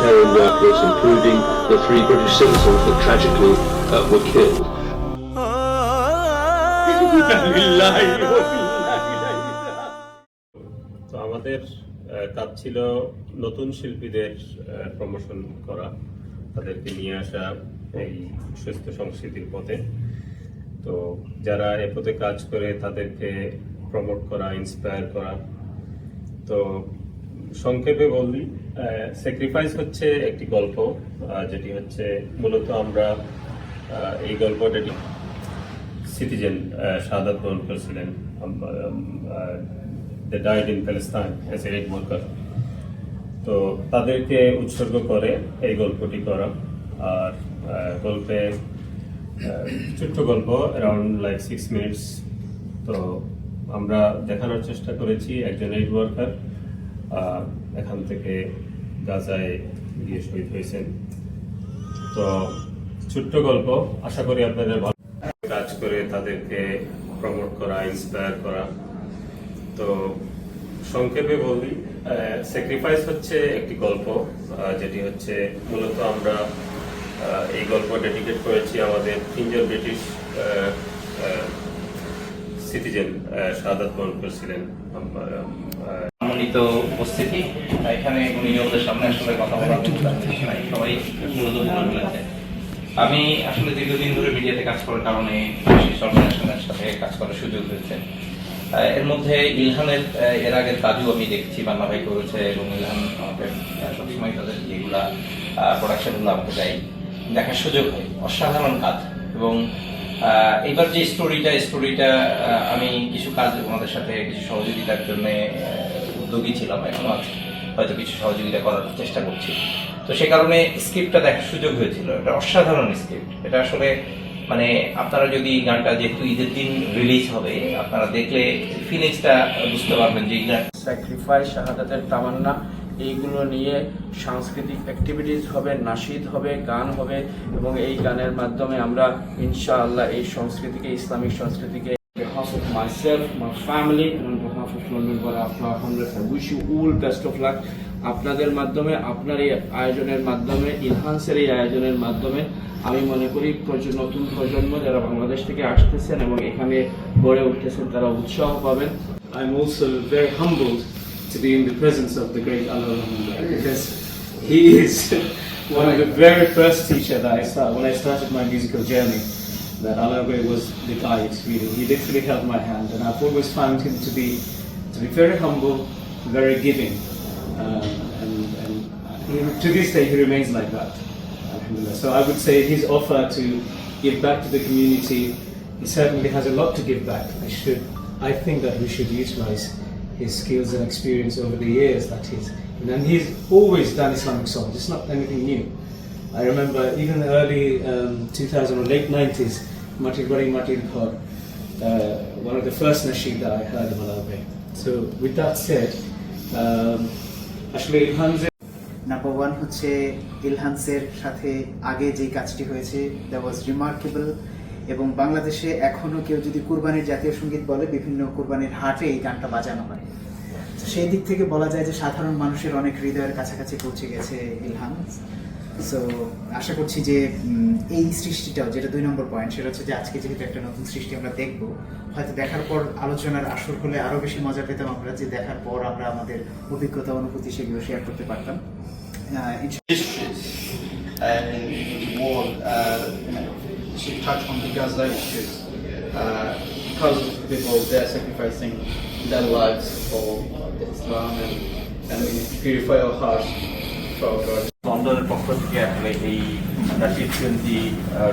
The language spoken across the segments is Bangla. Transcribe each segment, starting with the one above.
humanitarian workers, including the three British citizens that tragically uh, were killed. তো আমাদের কাজ ছিল নতুন শিল্পীদের প্রমোশন করা তাদেরকে নিয়ে আসা এই সুস্থ সংস্কৃতির পথে তো যারা এ পথে কাজ করে তাদেরকে প্রমোট করা ইন্সপায়ার করা তো সংক্ষেপে বলি স্যাক্রিফাইস হচ্ছে একটি গল্প যেটি হচ্ছে মূলত আমরা এই গল্পটা সিটিজেন শাহাদাত বরণ করেছিলেন they died in a worker তো তাদেরকে উৎসর্গ করে এই গল্পটি করা। আর গল্পে ছোট্ট গল্প অ্যারাউন্ড লাইক সিক্স মিনিটস তো আমরা দেখানোর চেষ্টা করেছি একজন এইড ওয়ার্কার এখান থেকে গাজায় গিয়ে শহীদ হয়েছেন। তো ছোট্ট গল্প, আশা করি আপনাদের ভালো কাজ করে তাদেরকে প্রমোট করা ইন্সপায়ার করা। তো সংক্ষেপে বলি স্যাক্রিফাইস হচ্ছে একটি গল্প যেটি হচ্ছে মূলত আমরা এই গল্প ডেডিকেট করেছি আমাদের তিনজন ব্রিটিশ সিটিজেন শাহাদাত বরণ করেছিলেন সম্মানিত উপস্থিতি। এখানে আমাদের সামনে আসলে কথা মতো সবাই মূলত বলে আমি আসলে দীর্ঘদিন ধরে মিডিয়াতে কাজ করার কারণে অর্গানাইজেশনের সাথে কাজ করার সুযোগ হয়েছে। এর মধ্যে ইলহানের এর আগের কাজও আমি দেখছি বাংলা ভাই করেছে এবং ইলহান আমাকে সবসময় তাদের যেগুলা প্রোডাকশনগুলো আমাকে দেয়, দেখার সুযোগ হয়। অসাধারণ কাজ। এবং এবার যে স্টোরিটা স্টোরিটা আমি কিছু কাজ ওনাদের সাথে, কিছু সহযোগিতার জন্য উদ্যোগী ছিলাম এখনও আছি। হয়তো কিছু সহযোগিতা করার চেষ্টা করছি। তো সে কারণে স্ক্রিপ্টটা দেখার সুযোগ হয়েছিল। এটা অসাধারণ স্ক্রিপ্ট। এটা আসলে মানে আপনারা যদি গানটা যেহেতু ঈদের দিন রিলিজ হবে আপনারা দেখলে ফিলিংসটা বুঝতে পারবেন যে গান স্যাক্রিফাইস শাহাদাতের তামান্না এইগুলো নিয়ে সাংস্কৃতিক অ্যাক্টিভিটিস হবে নাশিদ হবে গান হবে এবং এই গানের মাধ্যমে আমরা ইনশাআল্লাহ এই সংস্কৃতিকে ইসলামিক সংস্কৃতিকে On behalf of myself, Congress, I wish you all best of luck. আপনাদের মাধ্যমে আপনার এই আয়োজনের মাধ্যমে ইনহান্সের এই আয়োজনের মাধ্যমে আমি মনে করি নতুন প্রজন্ম যারা বাংলাদেশ থেকে আসতেছেন এবং এখানে গড়ে উঠতেছেন তারা উৎসাহ পাবেন I'm also very humbled to be in the presence of the great Allah Rahman because he is one of the very first teacher that I started when I started my musical journey. That Allah was the guide, really. He literally held my hand, and I've always found him to be to be very humble, very giving, um, and, and he, to this day he remains like that. So I would say his offer to give back to the community, he certainly has a lot to give back. I should, I think that we should utilize his skills and experience over the years that he's, and he's always done Islamic songs. It's not anything new. I remember even early um, 2000 or late 90s, Matir Bari Matir Khor, uh, one of the first nasheed that I heard of Malawi. So with that said, um, actually Ilhan's number one হচ্ছে ইলহান্সের সাথে আগে যে কাজটি হয়েছে দ্যাট ওয়াজ রিমার্কেবল এবং বাংলাদেশে এখনও কেউ যদি কুরবানির জাতীয় সংগীত বলে বিভিন্ন কুরবানির হাটে এই গানটা বাজানো হয় সেই দিক থেকে বলা যায় যে সাধারণ মানুষের অনেক হৃদয়ের কাছাকাছি পৌঁছে গেছে ইলহান্স সো আশা করছি যে এই সৃষ্টিটা যেটা দুই নম্বর পয়েন্ট সেটা হচ্ছে যে আজকে যেহেতু একটা নতুন সৃষ্টি আমরা দেখব হয়তো দেখার পর আলোচনার আসর হলে আরও বেশি মজা পেতাম আমরা যে দেখার পর আমরা আমাদের অভিজ্ঞতা অনুভূতি সেগুলো শেয়ার করতে পারতাম। Because of people, they are sacrificing their lives লন্ডনের পক্ষ থেকে আসলে এই টি টোয়েন্টি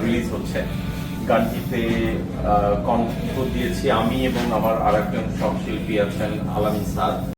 রিলিজ হচ্ছে। গানটিতে কণ্ঠ দিয়েছি আমি এবং আমার আরেকজন সহশিল্পী আছেন আলামী স্যার।